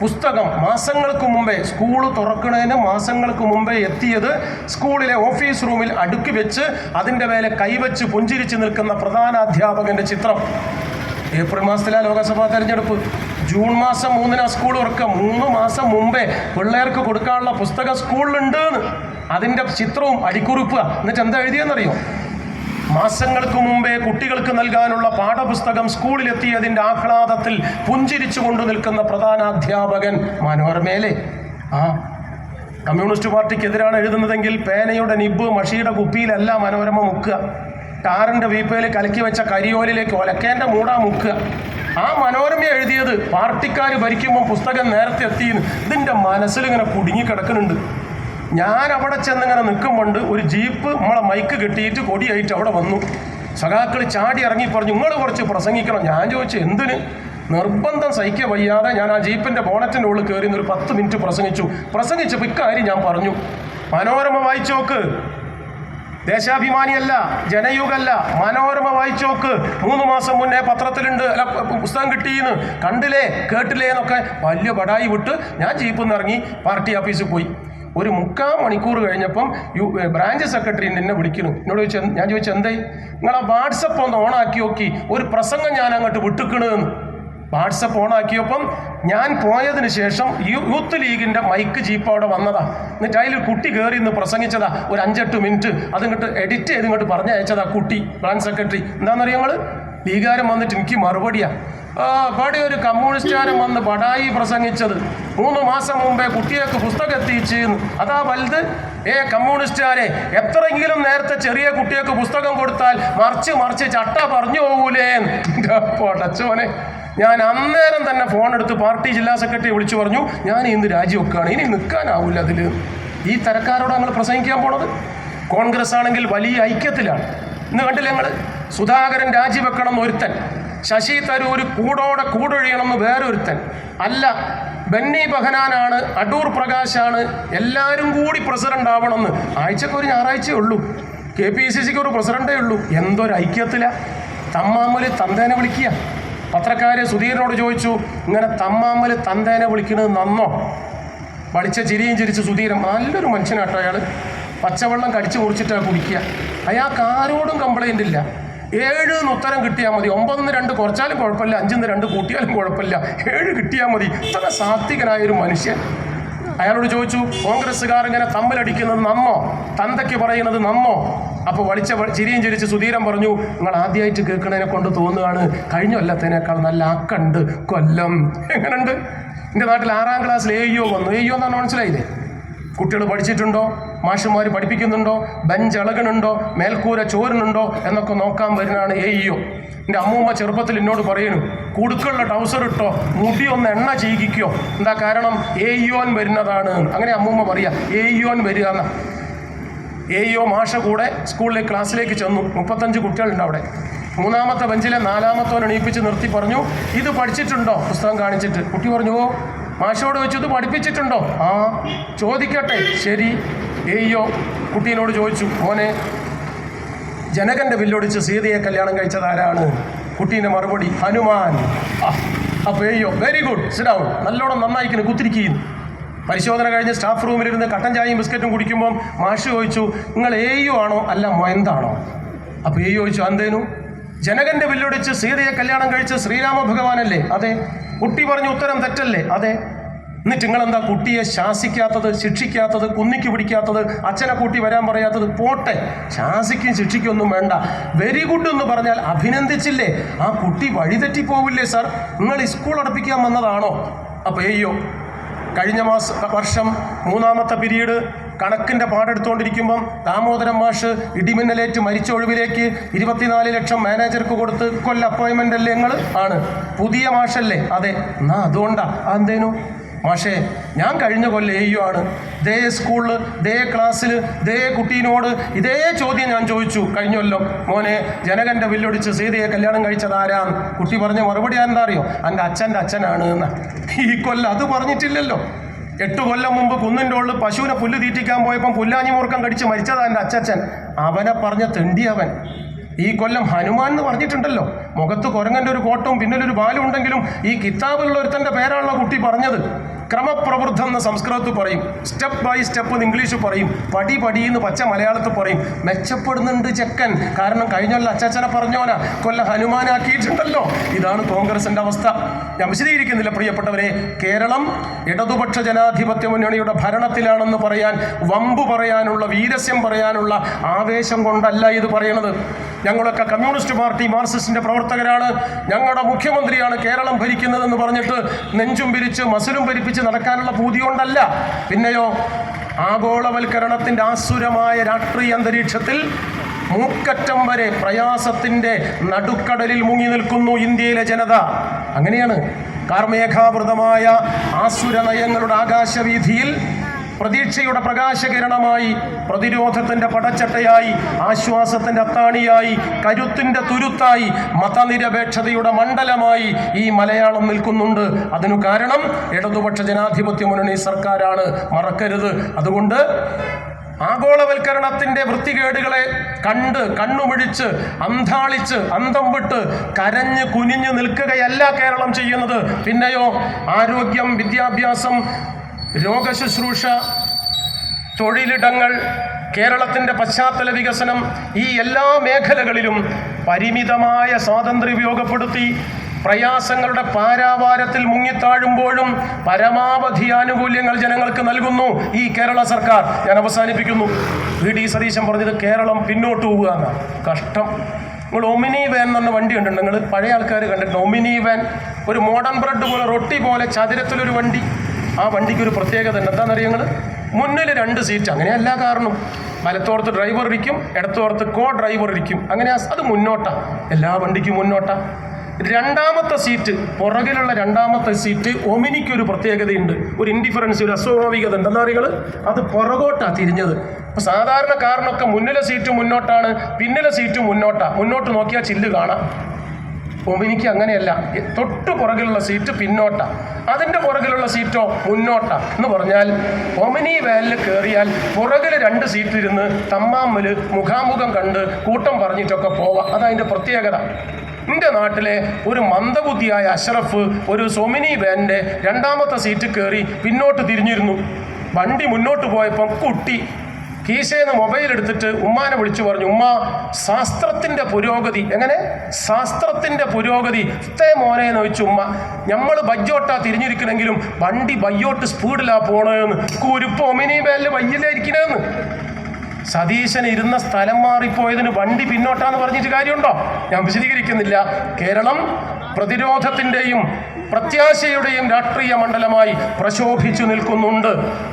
പുസ്തകം മാസങ്ങൾക്ക് മുമ്പേ സ്കൂൾ തുറക്കുന്നതിന് മാസങ്ങൾക്ക് മുമ്പേ എത്തിയത് സ്കൂളിലെ ഓഫീസ് റൂമിൽ അടുക്കി വെച്ച് അതിന്റെ മേലെ കൈവച്ച് പുഞ്ചിരിച്ച് നിൽക്കുന്ന പ്രധാന അധ്യാപകന്റെ ചിത്രം. ഏപ്രിൽ മാസത്തിലെ ലോകസഭാ തെരഞ്ഞെടുപ്പ്. ജൂൺ മാസം മൂന്നിനാ സ്കൂൾ തുറക്കുക. മൂന്ന് മാസം മുമ്പേ പിള്ളേർക്ക് കൊടുക്കാനുള്ള പുസ്തകം സ്കൂളിലുണ്ട് അതിന്റെ ചിത്രവും അടിക്കുറിപ്പ്. എന്നിട്ട് എന്താ എഴുതിയെന്നറിയോ? മാസങ്ങൾക്ക് മുമ്പേ കുട്ടികൾക്ക് നൽകാനുള്ള പാഠപുസ്തകം സ്കൂളിലെത്തിയതിന്റെ ആഹ്ലാദത്തിൽ പുഞ്ചിരിച്ചു കൊണ്ടു നിൽക്കുന്ന പ്രധാന അധ്യാപകൻ മനോരമയിലെ ആ കമ്മ്യൂണിസ്റ്റ് പാർട്ടിക്കെതിരാണ് എഴുതുന്നതെങ്കിൽ പേനയുടെ നിബ് മഷിയുടെ കുപ്പിയിലല്ല മനോരമ മുക്കുക. ടാറിന്റെ വീപ്പയിൽ കലക്കി വെച്ച കരിയോലിലേക്ക് ഒലക്കേന്റെ മൂടാ മുക്കുക. ആ മനോരമ എഴുതിയത് പാർട്ടിക്കാർ ഭരിക്കുമ്പോൾ പുസ്തകം നേരത്തെ എത്തിയെന്ന് ഇതിന്റെ മനസ്സിലിങ്ങനെ കുടുങ്ങി കിടക്കുന്നുണ്ട്. ഞാൻ അവിടെ ചെന്നിങ്ങനെ നിൽക്കുമ്പോണ്ട് ഒരു ജീപ്പ് നമ്മളെ മൈക്ക് കെട്ടിയിട്ട് കൊടിയായിട്ട് അവിടെ വന്നു. സഖാക്കൾ ചാടി ഇറങ്ങി പറഞ്ഞു നിങ്ങൾ കുറച്ച് പ്രസംഗിക്കണം. ഞാൻ ചോദിച്ചു എന്തിന്? നിർബന്ധം സഹിക്കുക വയ്യാതെ ഞാൻ ആ ജീപ്പിന്റെ ബോണറ്റിന്റെ ഉള്ളിൽ കയറി ഒരു പത്ത് മിനിറ്റ് പ്രസംഗിച്ചു. പ്രസംഗിച്ചപ്പോൾ ഇക്കാര്യം ഞാൻ പറഞ്ഞു. മനോരമ വായിച്ചോക്ക് ദേശാഭിമാനിയല്ല ജനയുഗല്ല. മനോരമ വായിച്ചോക്ക് മൂന്ന് മാസം മുന്നേ പത്രത്തിലുണ്ട് അല്ല പുസ്തകം കിട്ടിയെന്ന്. കണ്ടില്ലേ കേട്ടില്ലേ എന്നൊക്കെ വലിയ ബടായി വിട്ട് ഞാൻ ജീപ്പിൽ നിന്ന് ഇറങ്ങി പാർട്ടി ഓഫീസിൽ പോയി. ഒരു മുക്കാൽ മണിക്കൂർ കഴിഞ്ഞപ്പം യു ബ്രാഞ്ച് സെക്രട്ടറി എന്നെ വിളിക്കുന്നു. എന്നോട് ചോദിച്ചു ഞാൻ ചോദിച്ചു എന്തേ ആ വാട്സപ്പ് ഒന്ന് ഓണാക്കി നോക്കി. ഒരു പ്രസംഗം ഞാൻ അങ്ങോട്ട് വിട്ടുക്കണെന്ന്. വാട്സപ്പ് ഓണാക്കിയപ്പം ഞാൻ പോയതിന് ശേഷം യൂത്ത് ലീഗിന്റെ മൈക്ക് ജീപ്പ് അവിടെ വന്നതാ. എന്നിട്ട് അതിൽ കുട്ടി കയറി ഇന്ന് പ്രസംഗിച്ചതാ. ഒരു അഞ്ചെട്ട് മിനിറ്റ്. അതിങ്ങോട്ട് എഡിറ്റ് ചെയ്ത് ഇങ്ങോട്ട് പറഞ്ഞയച്ചതാ കുട്ടി ബ്രാഞ്ച് സെക്രട്ടറി എന്താണെന്നറിയാം നിങ്ങൾ ലീഗാരം വന്നിട്ട് എനിക്ക് മറുപടിയാ. ഇവിടെ ഒരു കമ്മ്യൂണിസ്റ്റുകാരൻ വന്ന് ബടായി പ്രസംഗിച്ചത്. മൂന്ന് മാസം മുമ്പേ കുട്ടികൾക്ക് പുസ്തകം എത്തിച്ചെന്ന് അതാ വലുത്. ഏ കമ്മ്യൂണിസ്റ്റുകാരെ എത്രയെങ്കിലും നേരത്തെ ചെറിയ കുട്ടികൾക്ക് പുസ്തകം കൊടുത്താൽ മറിച്ച് മറിച്ച് ചട്ട പറഞ്ഞു പോകൂലേ പൊടച്ചോനെ. ഞാൻ അന്നേരം തന്നെ ഫോൺ എടുത്ത് പാർട്ടി ജില്ലാ സെക്രട്ടറി വിളിച്ചു പറഞ്ഞു ഞാൻ ഇന്ന് രാജിവെക്കുകയാണ്. ഇനി നിൽക്കാനാവില്ല അതിൽ ഈ തരക്കാരോട് പ്രസംഗിക്കാൻ പോണത്? കോൺഗ്രസ് ആണെങ്കിൽ വലിയ ഐക്യത്തിലാണ്. ഇന്ന് കണ്ടില്ല ഞങ്ങൾ സുധാകരൻ രാജിവെക്കണം ഒരുത്തൻ. ശശി തരൂർ കൂടോടെ കൂടൊഴിയണം എന്ന് വേറൊരുത്തൻ. അല്ല ബെന്നി ബഹനാനാണ് അടൂർ പ്രകാശാണ് എല്ലാവരും കൂടി പ്രസിഡന്റ് ആവണമെന്ന്. ആഴ്ചക്ക് ഒരു ഞായറാഴ്ചയേ ഉള്ളൂ. കെ പി സി സിക്ക് ഒരു പ്രസിഡന്റേ ഉള്ളൂ. എന്തൊരു ഐക്യത്തില. തമ്മാമൽ തന്തേനെ വിളിക്കുക. പത്രക്കാര് സുധീരനോട് ചോദിച്ചു ഇങ്ങനെ തമ്മാമൽ തന്തേനെ വിളിക്കുന്നത് നന്നോ? വളിച്ച ചിരിയും ചിരിച്ച് സുധീരൻ നല്ലൊരു മനുഷ്യനാട്ടോ അയാൾ പച്ചവെള്ളം കടിച്ചു കുറിച്ചിട്ടാണ് കുടിക്കുക. അയാൾക്ക് ആരോടും കംപ്ലൈന്റ് ഇല്ല. ഏഴ് എന്ന് ഉത്തരം കിട്ടിയാൽ മതി. ഒമ്പതിന്ന് രണ്ട് കുറച്ചാലും കുഴപ്പമില്ല. അഞ്ചിന്ന് രണ്ട് കൂട്ടിയാലും കുഴപ്പമില്ല. ഏഴ് കിട്ടിയാൽ മതി. ഇത്ര സാത്വികനായ ഒരു മനുഷ്യൻ. അയാളോട് ചോദിച്ചു കോൺഗ്രസ്സുകാർ ഇങ്ങനെ തമ്മിലടിക്കുന്നത് നമ്മോ? തന്തയ്ക്ക് പറയുന്നത് നമ്മോ? അപ്പോൾ വളിച്ച ചിരിയും ചിരിച്ച് സുധീരൻ പറഞ്ഞു നിങ്ങൾ ആദ്യമായിട്ട് കേൾക്കണതിനെ കൊണ്ട് തോന്നുകയാണ്. കഴിഞ്ഞ കൊല്ലത്തേനേക്കാൾ നല്ല അക്കണ്ട് കൊല്ലം. എങ്ങനെയുണ്ട് എന്റെ നാട്ടിൽ ആറാം ക്ലാസ്സിൽ എയ്യോ വന്നു. എയ്യോ എന്നാണ് മനസ്സിലായില്ലേ? കുട്ടികൾ പഠിച്ചിട്ടുണ്ടോ? മാഷന്മാർ പഠിപ്പിക്കുന്നുണ്ടോ? ബെഞ്ച് ഇളകണുണ്ടോ മേൽക്കൂര ചോരുന്നുണ്ടോ? എന്നൊക്കെ നോക്കാൻ വരുന്നതാണ് എയ്യോ എന്റെ അമ്മൂമ്മ ചെറുപ്പത്തിൽ എന്നോട് പറയുന്നു കുടുക്കുള്ള ട്രൗസർ ഇട്ടോ മുടി ഒന്ന് എണ്ണ ചെയ്യിക്കോ എന്താ കാരണം? എയ്യോൻ വരുന്നതാണ്. അങ്ങനെ അമ്മൂമ്മ പറയാ എയ്യോൻ വരിക എന്നാ. എയ്യോ മാഷ കൂടെ സ്കൂളിലെ ക്ലാസ്സിലേക്ക് ചെന്നു. മുപ്പത്തഞ്ച് കുട്ടികളുണ്ട് അവിടെ. മൂന്നാമത്തെ ബെഞ്ചിലെ നാലാമത്തോൻ എണീപ്പിച്ച് നിർത്തി പറഞ്ഞു ഇത് പഠിച്ചിട്ടുണ്ടോ? പുസ്തകം കാണിച്ചിട്ട്. കുട്ടി പറഞ്ഞു ഓ മാഷോട് വെച്ചു ഇത് പഠിപ്പിച്ചിട്ടുണ്ടോ? ആ ചോദിക്കട്ടെ. ശരി. ഏയ്യോ കുട്ടീനോട് ചോദിച്ചു മോനെ ജനകന്റെ വില്ലൊടിച്ച് സീതയെ കല്യാണം കഴിച്ചത് ആരാണ്? കുട്ടീന്റെ മറുപടി ഹനുമാൻ. അപ്പോൾ അപ്പൊ എയ്യോ വെരി ഗുഡ് സിഡൗൺ നല്ലോണം നന്നായിക്കുന്നു കുത്തിരിക്കുന്നു. പരിശോധന കഴിഞ്ഞ് സ്റ്റാഫ് റൂമിലിരുന്ന് കട്ടൻ ചായയും ബിസ്ക്കറ്റും കുടിക്കുമ്പോൾ മാഷ് ചോദിച്ചു നിങ്ങൾ ഏയ്യോ ആണോ അല്ല മൊയന്താണോ അപ്പൊ എയ്യോ ചോദിച്ചു എന്തേനു? ജനകന്റെ വില്ലൊടിച്ച് സീതയെ കല്യാണം കഴിച്ച് ശ്രീരാമ ഭഗവാനല്ലേ അതെ. കുട്ടി പറഞ്ഞു ഉത്തരം തെറ്റല്ലേ? അതെ. എന്നിട്ട് നിങ്ങളെന്താ കുട്ടിയെ ശാസിക്കാത്തത് ശിക്ഷിക്കാത്തത് കുന്നിക്ക് പിടിക്കാത്തത് അച്ഛനെ കൂട്ടി വരാൻ പറയാത്തത്? പോട്ടെ. ശാസിക്കും ശിക്ഷിക്കും ഒന്നും വേണ്ട. വെരി ഗുഡ് എന്ന് പറഞ്ഞാൽ അഭിനന്ദിച്ചില്ലേ? ആ കുട്ടി വഴിതെറ്റി പോവില്ലേ സാർ നിങ്ങൾ സ്കൂൾ അടപ്പിക്കാൻ വന്നതാണോ? അപ്പോൾ അയ്യോ. കഴിഞ്ഞ മാസ വർഷം മൂന്നാമത്തെ പിരീഡ് കണക്കിന്റെ പാടെടുത്തുകൊണ്ടിരിക്കുമ്പം ദാമോദരൻ മാഷ് ഇടിമിന്നലേറ്റ് മരിച്ച ഒഴിവിലേക്ക് ഇരുപത്തിനാല് ലക്ഷം മാനേജർക്ക് കൊടുത്ത് കൊല്ല അപ്പോയിൻമെന്റ് അല്ലേ നിങ്ങൾ ആണ്. പുതിയ മാഷല്ലേ? അതെ. എന്നാ അതുകൊണ്ടാ. അതെന്തേനു? മാഷേ ഞാൻ കഴിഞ്ഞ കൊല്ലം ആണ്. ദേ സ്കൂളിൽ ഇതേ ക്ലാസ്സിൽ ഇതേ കുട്ടീനോട് ഇതേ ചോദ്യം ഞാൻ ചോദിച്ചു കഴിഞ്ഞ കൊല്ലം. മോനെ ജനകന്റെ വില്ലൊടിച്ച് സീതയെ കല്യാണം കഴിച്ചത് ആരാന്ന്? കുട്ടി പറഞ്ഞ മറുപടി എന്താ അറിയോ? എന്റെ അച്ഛന്റെ അച്ഛനാണ് എന്ന്. ഈ കൊല്ലം അത് പറഞ്ഞിട്ടില്ലല്ലോ. എട്ട് കൊല്ലം മുമ്പ് കുന്നിന്റെ ഉള്ളിൽ പശുവിനെ പുല്ല് തീറ്റിക്കാൻ പോയപ്പം പുല്ലാഞ്ഞി മൂർക്കം കടിച്ച് മരിച്ചതാ എന്റെ അച്ഛൻ അവനെ പറഞ്ഞ തെണ്ടിയവൻ. ഈ കൊല്ലം ഹനുമാൻ എന്ന് പറഞ്ഞിട്ടുണ്ടല്ലോ. മുഖത്ത് കുരങ്ങന്റെ ഒരു കോട്ടവും പിന്നിലൊരു ബാലും ഉണ്ടെങ്കിലും ഈ കിതാബിലുള്ള ഒരുത്തന്റെ പേരാണല്ലോ കുട്ടി പറഞ്ഞത്. ക്രമപ്രവൃദ്ധം എന്ന് സംസ്കൃതത്തിൽ പറയും. സ്റ്റെപ്പ് ബൈ സ്റ്റെപ്പ് എന്ന് ഇംഗ്ലീഷ് പറയും. പടി പടി എന്ന് പച്ച മലയാളത്തിൽ പറയും. മെച്ചപ്പെടുന്നുണ്ട് ചെക്കൻ. കാരണം കഴിഞ്ഞല്ല അച്ചാച്ചനെ പറഞ്ഞോനാ. കൊല്ല ഹനുമാനാക്കിയിട്ടുണ്ടല്ലോ ഇതാണ് കോൺഗ്രസിന്റെ അവസ്ഥ. ഞാൻ വിശദീകരിക്കുന്നില്ല പ്രിയപ്പെട്ടവരെ. കേരളം ഇടതുപക്ഷ ജനാധിപത്യ മുന്നണിയുടെ ഭരണത്തിലാണെന്ന് പറയാൻ വമ്പ് പറയാനുള്ള വീരസ്യം പറയാനുള്ള ആവേശം കൊണ്ടല്ല ഇത് പറയണത്. ഞങ്ങളൊക്കെ കമ്മ്യൂണിസ്റ്റ് പാർട്ടി മാർസിസ്റ്റിന്റെ പ്രവർത്തകരാണ്. ഞങ്ങളുടെ മുഖ്യമന്ത്രിയാണ് കേരളം ഭരിക്കുന്നതെന്ന് പറഞ്ഞിട്ട് നെഞ്ചും പിരിച്ച് മസിലും ഭരിപ്പിച്ച് നടക്കാനുള്ള പൂതി കൊണ്ടല്ല പിന്നെയോ ആഗോളവൽക്കരണത്തിന്റെ ആസുരമായ രാഷ്ട്രീയ അന്തരീക്ഷത്തിൽ മൂക്കറ്റം വരെ പ്രയാസത്തിന്റെ നടുക്കടലിൽ മുങ്ങി നിൽക്കുന്നു ഇന്ത്യയിലെ ജനത. അങ്ങനെയാണ് കാർമേഘാവൃതമായ ആസുര നയങ്ങളുടെ ആകാശവീഥിയിൽ പ്രതീക്ഷയുടെ പ്രകാശകിരണമായി പ്രതിരോധത്തിന്റെ പടച്ചട്ടയായി ആശ്വാസത്തിന്റെ അത്താണിയായി കരുത്തിന്റെ തുരുത്തായി മതനിരപേക്ഷതയുടെ മണ്ഡലമായി ഈ മലയാളം നിൽക്കുന്നുണ്ട്. അതിനു കാരണം ഇടതുപക്ഷ ജനാധിപത്യ മുന്നണി സർക്കാരാണ്. മറക്കരുത്. അതുകൊണ്ട് ആഗോളവൽക്കരണത്തിന്റെ വൃത്തികേടുകളെ കണ്ട് കണ്ണുമിഴിച്ച് അന്താളിച്ച് അന്തം വിട്ട് കരഞ്ഞ് കുനിഞ്ഞു നിൽക്കുകയല്ല കേരളം ചെയ്യുന്നത്. പിന്നെയോ ആരോഗ്യം വിദ്യാഭ്യാസം രോഗശുശ്രൂഷ തൊഴിലിടങ്ങൾ കേരളത്തിന്റെ പശ്ചാത്തല വികസനം ഈ എല്ലാ മേഖലകളിലും പരിമിതമായ സ്വാതന്ത്ര്യം ഉപയോഗപ്പെടുത്തി പ്രയാസങ്ങളുടെ പാരാവാരത്തിൽ മുങ്ങിത്താഴുമ്പോഴും പരമാവധി ആനുകൂല്യങ്ങൾ ജനങ്ങൾക്ക് നൽകുന്നു ഈ കേരള സർക്കാർ. ഞാൻ അവസാനിപ്പിക്കുന്നു. വി. ഡി. സതീശൻ പറഞ്ഞത് കേരളം പിന്നോട്ട് പോവുക എന്നാണ്. കഷ്ടം. നിങ്ങൾ ഒമിനി വാൻ എന്ന് പറഞ്ഞ വണ്ടി കണ്ടിട്ടുണ്ട്. നിങ്ങൾ പഴയ ആൾക്കാർ കണ്ടിട്ടുണ്ട്. ഒമിനി വാൻ ഒരു മോഡേൺ ബ്രെഡ് പോലെ റൊട്ടി പോലെ ചതുരത്തിലൊരു വണ്ടി. ആ വണ്ടിക്ക് ഒരു പ്രത്യേകത ഉണ്ട് എന്താണെന്നറിയോ മുന്നിൽ രണ്ട് സീറ്റ് അങ്ങനെ എല്ലാ കാരണവും വലത്തോർത്ത് ഡ്രൈവർ ഇരിക്കും ഇടത്തോർത്ത് കോ ഡ്രൈവർ ഇരിക്കും. അങ്ങനെ അത് മുന്നോട്ടാ. എല്ലാ വണ്ടിക്കും മുന്നോട്ടാ. രണ്ടാമത്തെ സീറ്റ് പുറകിലുള്ള രണ്ടാമത്തെ സീറ്റ് ഒമിനിക്ക് ഒരു പ്രത്യേകതയുണ്ട്. ഒരു ഇൻഡിഫറൻസ് ഒരു അസ്വാഭാവികത എന്താ പറയുക അത് പുറകോട്ടാണ് തിരിഞ്ഞത്. അപ്പൊ സാധാരണ കാറിനൊക്കെ മുന്നിലെ സീറ്റ് മുന്നോട്ടാണ് പിന്നിലെ സീറ്റ് മുന്നോട്ടാണ് മുന്നോട്ട് നോക്കിയാൽ ചില്ല് കാണാം. ഒമിനിക്ക് അങ്ങനെയല്ല. തൊട്ട് പുറകിലുള്ള സീറ്റ് പിന്നോട്ട. അതിന്റെ പുറകിലുള്ള സീറ്റോ മുന്നോട്ട. എന്ന് പറഞ്ഞാൽ ഒമിനി വാനിൽ കയറിയാൽ പുറകിൽ രണ്ട് സീറ്റിലിരുന്ന് തമ്മാമ്മൽ മുഖാമുഖം കണ്ട് കൂട്ടം പറഞ്ഞിട്ടൊക്കെ പോവാം. അതതിന്റെ പ്രത്യേകത. എന്റെ നാട്ടിലെ ഒരു മന്ദബുദ്ധിയായ അഷറഫ് ഒരു സൊമിനി വാനിന്റെ രണ്ടാമത്തെ സീറ്റ് കയറി പിന്നോട്ട് തിരിഞ്ഞിരുന്നു. വണ്ടി മുന്നോട്ട് പോയപ്പം കുട്ടി കീശേന്ന് മൊബൈൽ എടുത്തിട്ട് ഉമ്മാനെ വിളിച്ചു പറഞ്ഞു ഉമ്മ ശാസ്ത്രത്തിന്റെ പുരോഗതി. എങ്ങനെ? ശാസ്ത്രത്തിന്റെ പുരോഗതി. ഇത്തേ മോനെ എന്ന് വെച്ചു ഉമ്മ. നമ്മൾ ബയ്യോട്ടാ തിരിഞ്ഞിരിക്കണമെങ്കിലും വണ്ടി ബയ്യോട്ട് സ്പീഡിലാ പോണേന്ന്. കുരുപ്പ് ഒമിനി ബാലിൽ ബയ്യിലായിരിക്കണേന്ന് സതീശൻ ഇരുന്ന സ്ഥലം മാറിപ്പോയതിന് വണ്ടി പിന്നോട്ടാന്ന് പറഞ്ഞിട്ട് കാര്യമുണ്ടോ? ഞാൻ വിശദീകരിക്കുന്നില്ല. കേരളം പ്രതിരോധത്തിന്റെയും പ്രത്യാശയുടെയും രാഷ്ട്രീയ മണ്ഡലമായി പ്രശോഭിച്ചു നിൽക്കുന്നുണ്ട്.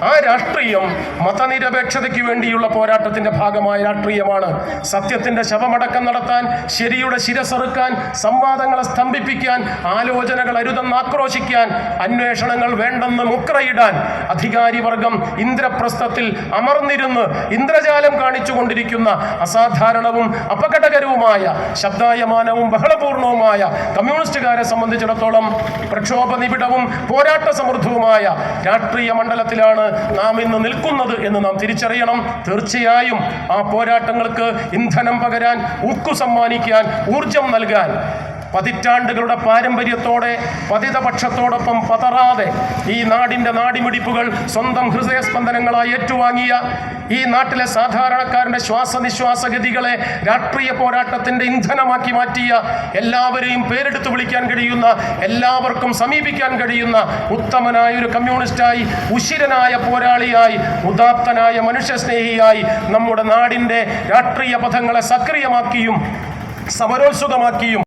ആ രാഷ്ട്രീയം മതനിരപേക്ഷതയ്ക്ക് വേണ്ടിയുള്ള പോരാട്ടത്തിന്റെ ഭാഗമായ രാഷ്ട്രീയമാണ്. സത്യത്തിന്റെ ശവമടക്കം നടത്താൻ ശരിയുടെ ശിരസറുക്കാൻ സംവാദങ്ങളെ സ്തംഭിപ്പിക്കാൻ ആലോചനകൾ അരുതെന്ന് ആക്രോശിക്കാൻ അന്വേഷണങ്ങൾ വേണ്ടെന്ന് മുക്രയിടാൻ അധികാരി വർഗം ഇന്ദ്രപ്രസ്ഥത്തിൽ അമർന്നിരുന്ന് ഇന്ദ്രജാലം കാണിച്ചുകൊണ്ടിരിക്കുന്ന അസാധാരണവും അപകടകരവുമായ ശബ്ദായമാനവും ബഹളപൂർണവുമായ കമ്മ്യൂണിസ്റ്റുകാരെ സംബന്ധിച്ചിടത്തോളം പ്രക്ഷോഭ നിബിഡവും പോരാട്ട സമൃദ്ധവുമായ രാഷ്ട്രീയ മണ്ഡലത്തിലാണ് നാം ഇന്ന് നിൽക്കുന്നത് എന്ന് നാം തിരിച്ചറിയണം. തീർച്ചയായും ആ പോരാട്ടങ്ങൾക്ക് ഇന്ധനം പകരാൻ ഊക്കു സമ്മാനിക്കാൻ ഊർജം നൽകാൻ പതിറ്റാണ്ടുകളുടെ പാരമ്പര്യത്തോടെ പതിതപക്ഷത്തോടൊപ്പം പതറാതെ ഈ നാടിന്റെ നാടിമിടിപ്പുകൾ സ്വന്തം ഹൃദയസ്പന്ദനങ്ങളായി ഏറ്റുവാങ്ങിയ ഈ നാട്ടിലെ സാധാരണക്കാരന്റെ ശ്വാസനിശ്വാസഗതികളെ രാഷ്ട്രീയ പോരാട്ടത്തിന്റെ ഇന്ധനമാക്കി മാറ്റിയ എല്ലാവരെയും പേരെടുത്ത് വിളിക്കാൻ കഴിയുന്ന എല്ലാവർക്കും സമീപിക്കാൻ കഴിയുന്ന ഉത്തമനായ ഒരു കമ്മ്യൂണിസ്റ്റായി ഉശിരനായ പോരാളിയായി ഉദാത്തനായ മനുഷ്യസ്നേഹിയായി നമ്മുടെ നാടിന്റെ രാഷ്ട്രീയ പഥങ്ങളെ സക്രിയമാക്കിയും സമരോത്സുകമാക്കിയും